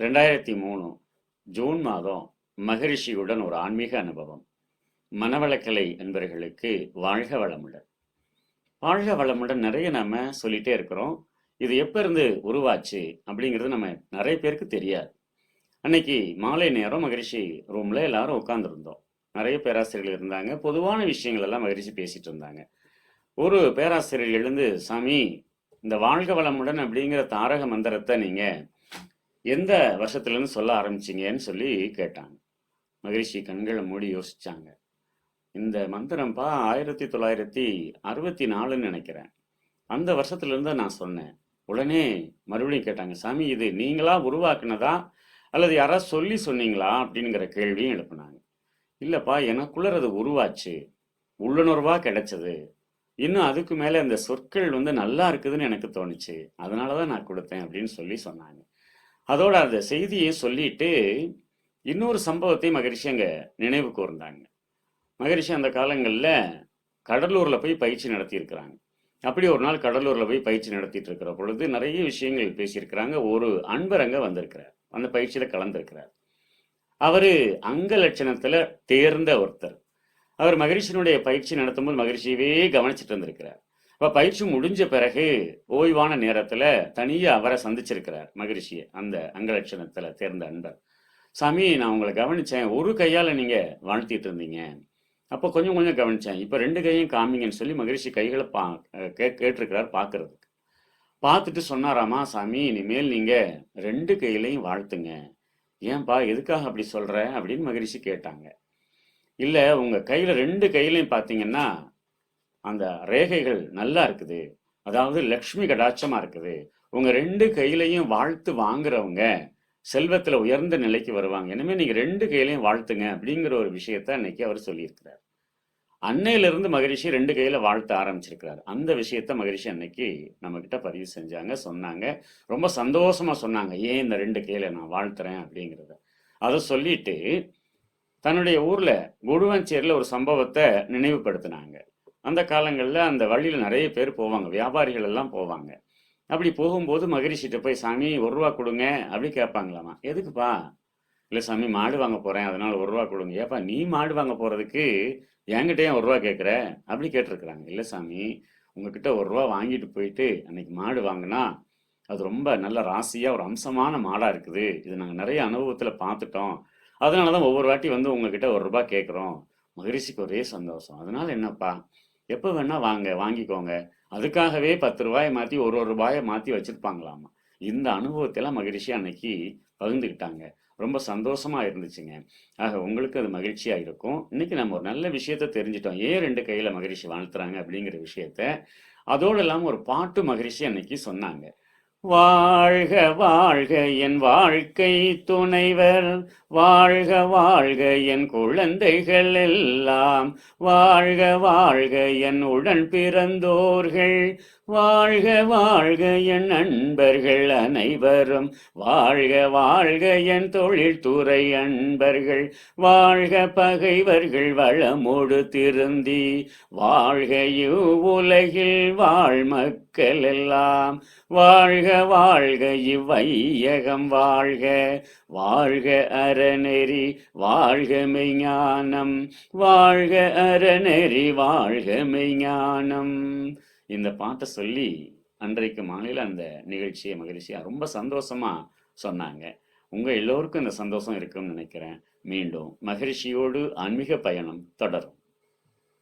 ரெண்டாயிரத்தி மூணு ஜூன் மாதம் மகரிஷியுடன் ஒரு ஆன்மீக அனுபவம். மனவளக்கலை என்பவர்களுக்கு வாழ்க வளமுடன். வாழ்க வளமுடன் நிறைய நம்ம சொல்லிட்டே இருக்கிறோம். இது எப்போ இருந்து உருவாச்சு அப்படிங்கிறது நம்ம நிறைய பேருக்கு தெரியாது. அன்னைக்கு மாலை நேரம் மகரிஷி ரூமில் எல்லாரும் உட்காந்துருந்தோம் நிறைய பேராசிரியர்கள் இருந்தாங்க. பொதுவான விஷயங்கள் எல்லாம் மகரிஷி பேசிட்டு இருந்தாங்க. ஒரு பேராசிரியர் எழுந்து சாமி இந்த வாழ்க வளமுடன் அப்படிங்கிற தாரக மந்திரத்தை நீங்கள் எந்த வருஷத்துலேருந்து சொல்ல ஆரம்பிச்சிங்கன்னு சொல்லி கேட்டாங்க. மகிழ்ச்சி கண்களை மூடி யோசிச்சாங்க. இந்த மந்திரம்ப்பா ஆயிரத்தி தொள்ளாயிரத்தி அறுபத்தி நாலுன்னு நினைக்கிறேன். அந்த வருஷத்துலேருந்து நான் சொன்னேன். உடனே மறுபடியும் கேட்டாங்க சாமி இது நீங்களா உருவாக்குனதா? அல்லது யாராவது சொல்லி சொன்னீங்களா? அப்படிங்கிற கேள்வியும் எழுப்புனாங்க. இல்லைப்பா எனக்குள்ள அது உருவாச்சு. உள்ளுணர்வாக கிடைச்சது. இன்னும் அதுக்கு மேலே அந்த சொற்கள் வந்து நல்லா இருக்குதுன்னு எனக்கு தோணுச்சு. அதனால தான் நான் கொடுத்தேன் அப்படின்னு சொல்லி சொன்னாங்க. அதோட அந்த செய்தியை சொல்லிட்டு இன்னொரு சம்பவத்தை மகரிஷி அங்கே நினைவு கூர்ந்தாங்க. மகரிஷி அந்த காலங்களில் கடலூரில் போய் பயிற்சி நடத்தியிருக்கிறாங்க. அப்படி ஒரு நாள் கடலூரில் போய் பயிற்சி நடத்திட்டு இருக்கிற பொழுது நிறைய விஷயங்கள் பேசியிருக்கிறாங்க. ஒரு அன்பர் அங்கே வந்திருக்கிறார். அந்த பயிற்சியில் கலந்திருக்கிறார். அவர் அங்க லட்சணத்தில் தேர்ந்த ஒருத்தர். அவர் மகரிஷினுடைய பயிற்சி நடத்தும்போது மகரிஷியவே கவனிச்சிட்டு இருந்திருக்கிறார் இப்போ பயிற்சி முடிஞ்ச பிறகு ஓய்வான நேரத்தில் தனியாக அவரை சந்திச்சிருக்கிறார் மகிழ்ச்சியை அந்த அங்கலட்சணத்தில் தேர்ந்த அன்பர். சாமி நான் உங்களை கவனித்தேன் ஒரு கையால் நீங்கள் வாழ்த்திட்டு இருந்தீங்க. அப்போ கொஞ்சம் கொஞ்சம் கவனித்தேன் இப்போ ரெண்டு கையும் காமிங்கன்னு சொல்லி மகிழ்ச்சி கைகளை பா கே கேட்டிருக்கிறார் பார்க்கறதுக்கு பார்த்துட்டு சொன்னாராமா சாமி இனிமேல் நீங்கள் ரெண்டு கையிலையும் வாழ்த்துங்க. ஏன்பா எதுக்காக அப்படி சொல்கிற அப்படின்னு மகிழ்ச்சி கேட்டாங்க. இல்லை உங்கள் கையில் ரெண்டு கையிலையும் பார்த்தீங்கன்னா அந்த ரேகைகள் நல்லா இருக்குது. அதாவது லக்ஷ்மி கடாட்சமாக இருக்குது. உங்கள் ரெண்டு கையிலையும் வாழ்த்து வாங்குறவங்க செல்வத்தில் உயர்ந்த நிலைக்கு வருவாங்க. எனவே நீங்கள் ரெண்டு கையிலையும் வாழ்த்துங்க அப்படிங்கிற ஒரு விஷயத்த அன்னைக்கு அவர் சொல்லியிருக்கிறார். அன்னையிலிருந்து மகரிஷி ரெண்டு கையில் வாழ்த்த ஆரம்பிச்சிருக்கிறார். அந்த விஷயத்த மகரிஷி அன்னைக்கு நம்மக்கிட்ட பதிவு செஞ்சாங்க சொன்னாங்க. ரொம்ப சந்தோஷமாக சொன்னாங்க. ஏன் இந்த ரெண்டு கையில் நான் வாழ்த்துறேன்? அப்படிங்கிறத. அதை சொல்லிட்டு தன்னுடைய ஊரில் குடுவஞ்சேரியில் ஒரு சம்பவத்தை நினைவுபடுத்தினாங்க. அந்த காலங்களில் அந்த வழியில் நிறைய பேர் போவாங்க வியாபாரிகள் எல்லாம் போவாங்க. அப்படி போகும்போது மகரிஷிட்ட போய் சாமி ஒரு ரூபா கொடுங்க அப்படி கேட்பாங்களாமா? எதுக்குப்பா? இல்லை சாமி மாடு வாங்க போகிறேன் அதனால் ஒரு ரூபா கொடுங்க. ஏப்பா நீ மாடு வாங்க போகிறதுக்கு என்கிட்ட ஒரு ரூபா கேட்குற? அப்படி கேட்டிருக்கிறாங்க. இல்லை சாமி உங்ககிட்ட ஒரு ரூபா வாங்கிட்டு போயிட்டு அன்னைக்கு மாடு வாங்கினா அது ரொம்ப நல்ல ராசியாக ஒரு அம்சமான மாடாக இருக்குது. இது நாங்கள் நிறைய அனுபவத்தில் பார்த்துட்டோம். அதனால தான் ஒவ்வொரு வாட்டி வந்து உங்ககிட்ட ஒரு ரூபா கேட்குறோம். மகரிஷிக்கு ஒரே சந்தோஷம். அதனால என்னப்பா எப்போ வேணால் வாங்க வாங்கிக்கோங்க. அதுக்காகவே பத்து ரூபாயை மாற்றி ஒரு ஒரு ரூபாயை மாற்றி வச்சுருப்பாங்களாமா? இந்த அனுபவத்தெல்லாம் மகிழ்ச்சி அன்னைக்கு பகிர்ந்துக்கிட்டாங்க. ரொம்ப சந்தோஷமா இருந்துச்சுங்க. ஆக உங்களுக்கு அது மகிழ்ச்சியாக இருக்கும். இன்னைக்கு நம்ம ஒரு நல்ல விஷயத்த தெரிஞ்சிட்டோம். ஏன் ரெண்டு கையில் மகிழ்ச்சி வாழ்த்துறாங்க அப்படிங்கிற விஷயத்த? அதோடு இல்லாமல் ஒரு பாட்டு மகிழ்ச்சி அன்னைக்கு சொன்னாங்க. வாழ்க வாழ்க என் வாழ்க்கை துணைவர். வாழ்க வாழ்க என் குழந்தைகள் எல்லாம். வாழ்க வாழ்க என் உடன் பிறந்தோர்கள். வாழ்க வாழ்க என் நண்பர்கள் அனைவரும். வாழ்க வாழ்க என் தொழில்துறை அன்பர்கள். வாழ்க பகைவர்கள் வளமோடு திருந்தி. வாழ்க இவ்வுலகில் வாழ் மக்கள் எல்லாம். வாழ்க வாழ்க இவ்வையகம் வாழ்க. வாழ்க அறநெறி வாழ்க மெய்ஞானம். வாழ்க அறநெறி வாழ்க மெய்ஞானம். இந்த பாட்டை சொல்லி அன்றைக்கு மாலையில் அந்த நிகழ்ச்சியை மகிழ்ச்சியாக ரொம்ப சந்தோஷமா சொன்னாங்க. உங்க எல்லோருக்கும் இந்த சந்தோஷம் இருக்கும்னு நினைக்கிறேன். மீண்டும் மகிழ்ச்சியோடு ஆன்மீக பயணம் தொடரும்.